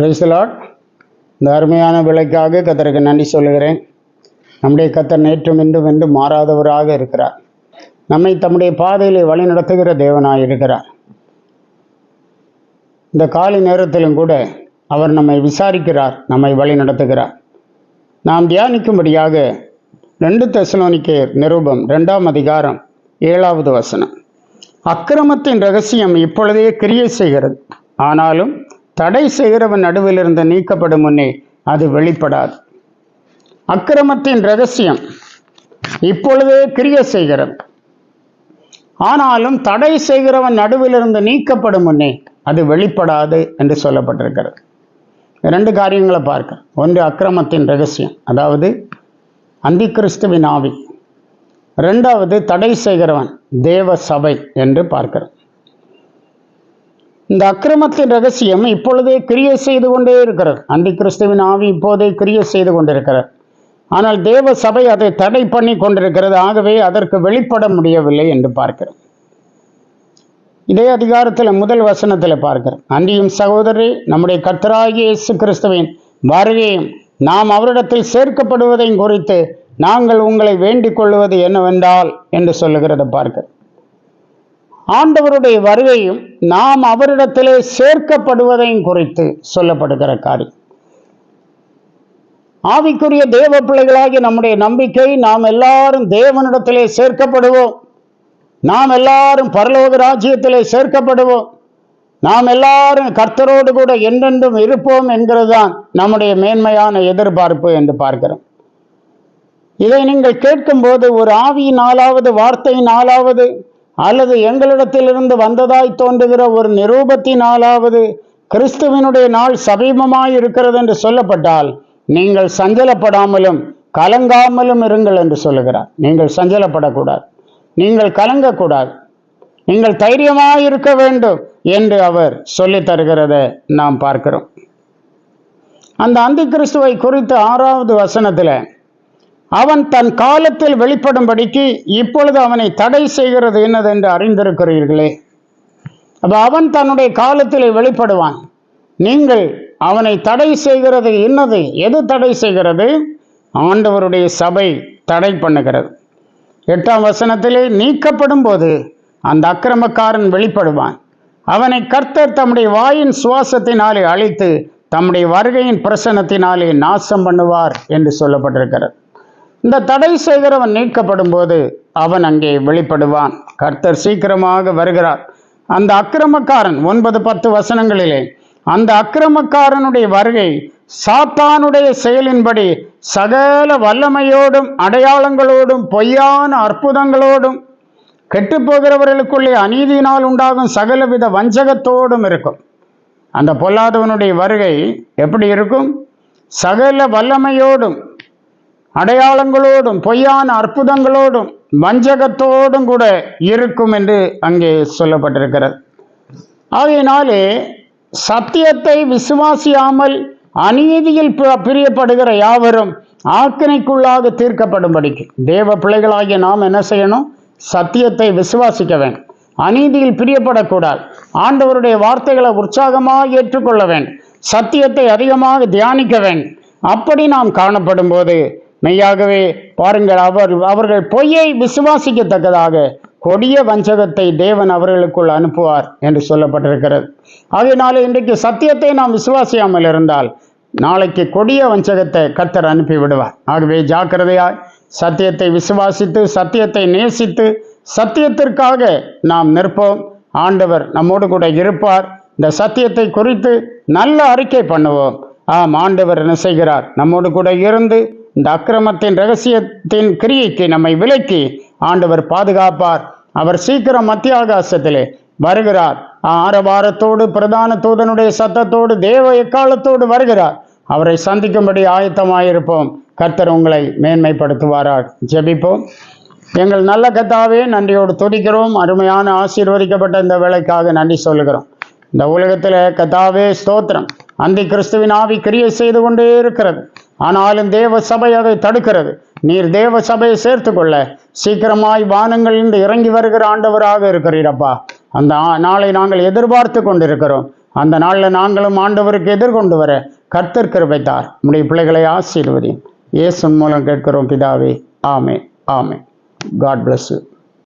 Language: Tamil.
பிரைசலாட் இந்த அருமையான விலைக்காக கத்தருக்கு நன்றி சொல்லுகிறேன். நம்முடைய கத்தர் நேற்றும் இன்றும் என்று மாறாதவராக இருக்கிறார். நம்மை தம்முடைய பாதையில் வழி நடத்துகிற தேவனாய் இருக்கிறார். இந்த காலை நேரத்திலும் கூட அவர் நம்மை விசாரிக்கிறார் நம்மை வழி நடத்துகிறார். நாம் தியானிக்கும்படியாக ரெண்டு தெசலோனிக்கேயர் நிருபம் ரெண்டாம் அதிகாரம் ஏழாவது வசனம். அக்கிரமத்தின் ரகசியம் இப்பொழுதே கிரியை செய்கிறது. ஆனாலும் தடை செய்கிறவன் நடுவிலிருந்து நீக்கப்படும் முன்னே அது வெளிப்படாது. அக்கிரமத்தின் ரகசியம் இப்பொழுதே கிரிய செய்கிறது ஆனாலும் தடை செய்கிறவன் நடுவிலிருந்து நீக்கப்படும் முன்னே அது வெளிப்படாது என்று சொல்லப்பட்டிருக்கிறது. ரெண்டு காரியங்களை பார்க்க. ஒன்று அக்கிரமத்தின் ரகசியம் அதாவது அந்தி கிறிஸ்துவின் ஆவி. ரெண்டாவது தடை செய்கிறவன் தேவ சபை என்று பார்க்கிறோம். இந்த அக்கிரமத்தின் ரகசியம் இப்பொழுதே கிரியை செய்து கொண்டே இருக்கிறது. அந்தி கிறிஸ்துவின் ஆவி இப்போதே கிரியை செய்து கொண்டிருக்கிறார் ஆனால் தேவ சபை அதை தடை பண்ணி கொண்டிருக்கிறது. ஆகவே அதற்கு வெளிப்பட முடியவில்லை என்று பார்க்கிறோம். இதே அதிகாரத்தில் முதல் வசனத்தில் பார்க்கிறோம். அன்றியும் சகோதரி நம்முடைய கர்த்தராகிய இயேசு கிறிஸ்துவின் வருகையும் நாம் அவரிடத்தில் சேர்க்கப்படுவதையும் குறித்து நாங்கள் உங்களை வேண்டிக் கொள்வது என்னவென்றால் என்று சொல்லுகிறத பார்க்கிறோம். ஆண்டவருடைய வருகையும் நாம் அவரிடத்திலே சேர்க்கப்படுவதையும் குறித்து சொல்லப்படுகிற காரியம். ஆவிக்குரிய தேவ பிள்ளைகளாகி நம்முடைய நம்பிக்கை நாம் எல்லாரும் தேவனிடத்திலே சேர்க்கப்படுவோம். நாம் எல்லாரும் பரலோக ராஜ்யத்திலே சேர்க்கப்படுவோம். நாம் எல்லாரும் கர்த்தரோடு கூட என்றென்றும் இருப்போம் என்கிறதுதான் நம்முடைய மேன்மையான எதிர்பார்ப்பு என்று பார்க்கிறோம். இதை நீங்கள் கேட்கும்போது ஒரு ஆவியின் நாலாவது வார்த்தையின் நாளாவது அல்லது எங்களிடத்திலிருந்து வந்ததாய் தோன்றுகிற ஒரு நிரூபத்தினாலாவது கிறிஸ்துவினுடைய நாள் சமீபமாய் இருக்கிறது என்று சொல்லப்பட்டால் நீங்கள் சஞ்சலப்படாமலும் கலங்காமலும் இருங்கள் என்று சொல்லுகிறார். நீங்கள் சஞ்சலப்படக்கூடாது. நீங்கள் கலங்கக்கூடாது. நீங்கள் தைரியமாக இருக்க வேண்டும் என்று அவர் சொல்லித் தருகிறத நாம் பார்க்கிறோம். அந்த அந்தி கிறிஸ்துவை குறித்து ஆறாவது வசனத்தில் அவன் தன் காலத்தில் வெளிப்படும்படிக்கு இப்பொழுது அவனை தடை செய்கிறது என்னதென்று அறிந்திருக்கிறீர்களே. அப்போ அவன் தன்னுடைய காலத்தில் வெளிப்படுவான். நீங்கள் அவனை தடை செய்கிறது என்னது? எது தடை செய்கிறது? ஆண்டவருடைய சபை தடை பண்ணுகிறது. எட்டாம் வசனத்திலே நீக்கப்படும் போது அந்த அக்கிரமக்காரன் வெளிப்படுவான். அவனை கர்த்தர் தம்முடைய வாயின் சுவாசத்தினாலே அழித்து தம்முடைய வருகையின் பிரசனத்தினாலே நாசம் பண்ணுவார் என்று சொல்லப்பட்டிருக்கிறது. இந்த தடை செய்கிறவன் நீக்கப்படும் போது அவன் அங்கே வெளிப்படுவான். கர்த்தர் சீக்கிரமாக வருகிறார். அந்த அக்கிரமக்காரன் ஒன்பது பத்து வசனங்களிலே அந்த அக்கிரமக்காரனுடைய வருகை சாத்தானுடைய செயலின்படி சகல வல்லமையோடும் அடையாளங்களோடும் பொய்யான அற்புதங்களோடும் கெட்டுப்போகிறவர்களுக்குள்ளே அநீதியினால் உண்டாகும் சகலவித வஞ்சகத்தோடும் இருக்கும். அந்த பொல்லாதவனுடைய வருகை எப்படி இருக்கும்? சகல வல்லமையோடும் அடையாளங்களோடும் பொய்யான அற்புதங்களோடும் வஞ்சகத்தோடும் கூட இருக்கும் என்று அங்கே சொல்லப்பட்டிருக்கிறது. ஆகையினாலே சத்தியத்தை விசுவாசியாமல் அநீதியில் பிரியப்படுகிற யாவரும் ஆக்கினைக்குள்ளாக தீர்க்கப்படும்படிக்கு. தேவ பிள்ளைகளாகிய நாம் என்ன செய்யணும்? சத்தியத்தை விசுவாசிக்க வேண்டும். அநீதியில் பிரியப்படக்கூடாது. ஆண்டவருடைய வார்த்தைகளை உற்சாகமாக ஏற்றுக்கொள்ள வேண்டும். சத்தியத்தை அதிகமாக தியானிக்க வேண்டும். அப்படி நாம் காணப்படும் போது மெய்யாகவே பாருங்கள் அவர் அவர்கள் பொய்யை விசுவாசிக்கத்தக்கதாக கொடிய வஞ்சகத்தை தேவன் அவர்களுக்குள் அனுப்புவார் என்று சொல்லப்பட்டிருக்கிறது. ஆகையினாலே இன்றைக்கு சத்தியத்தை நாம் விசுவாசியாமல் இருந்தால் நாளைக்கு கொடிய வஞ்சகத்தை கர்த்தர் அனுப்பி விடுவார் ஆகவே ஜாக்கிரதையாய் சத்தியத்தை விசுவாசித்து சத்தியத்தை நேசித்து சத்தியத்திற்காக நாம் நிற்போம். ஆண்டவர் நம்மோடு கூட இருப்பார். இந்த சத்தியத்தை குறித்து நல்ல அறிக்கை பண்ணுவோம். ஆம் ஆண்டவர் என்ன செய்கிறார்? நம்மோடு கூட இருந்து இந்த அக்கிரமத்தின் ரகசியத்தின் கிரியைக்கு நம்மை விலக்கி ஆண்டவர் பாதுகாப்பார். அவர் சீக்கிரம் மத்திய ஆகாசத்திலே வருகிறார். ஆரவாரத்தோடு பிரதான தூதனுடைய சத்தத்தோடு தேவ எக்காலத்தோடு வருகிறார். அவரை சந்திக்கும்படி ஆயத்தமாயிருப்போம். கர்த்தர் உங்களை மேன்மைப்படுத்துவாராக. ஜெபிப்போம். எங்கள் நல்ல கத்தாவே நன்றியோடு துடிக்கிறோம் அருமையான ஆசீர்வதிக்கப்பட்ட இந்த வேலைக்காக நன்றி சொல்லுகிறோம். இந்த உலகத்தில் கத்தாவே ஸ்தோத்திரம். அந்தி கிறிஸ்துவின் ஆவி கிரியை செய்து கொண்டே இருக்கிறது. ஆனாலும் தேவ சபை அதை தடுக்கிறது. நீர் தேவ சபையை சேர்த்து கொள்ள சீக்கிரமாய் வானங்களிலிருந்து இறங்கி வருகிற ஆண்டவராக இருக்கிறீரப்பா. அந்த ஆ- நாளை நாங்கள் எதிர்பார்த்து கொண்டிருக்கிறோம். அந்த நாளில் நாங்களும் ஆண்டவருக்கு எதிர்கொண்டு வர கர்த்தர் கிருபைத்தார். நம்முடைய பிள்ளைகளை ஆசீர்வதி இயேசு மூலம் கேட்கிறோம் பிதாவே ஆமே ஆமே காட் பிளஸ்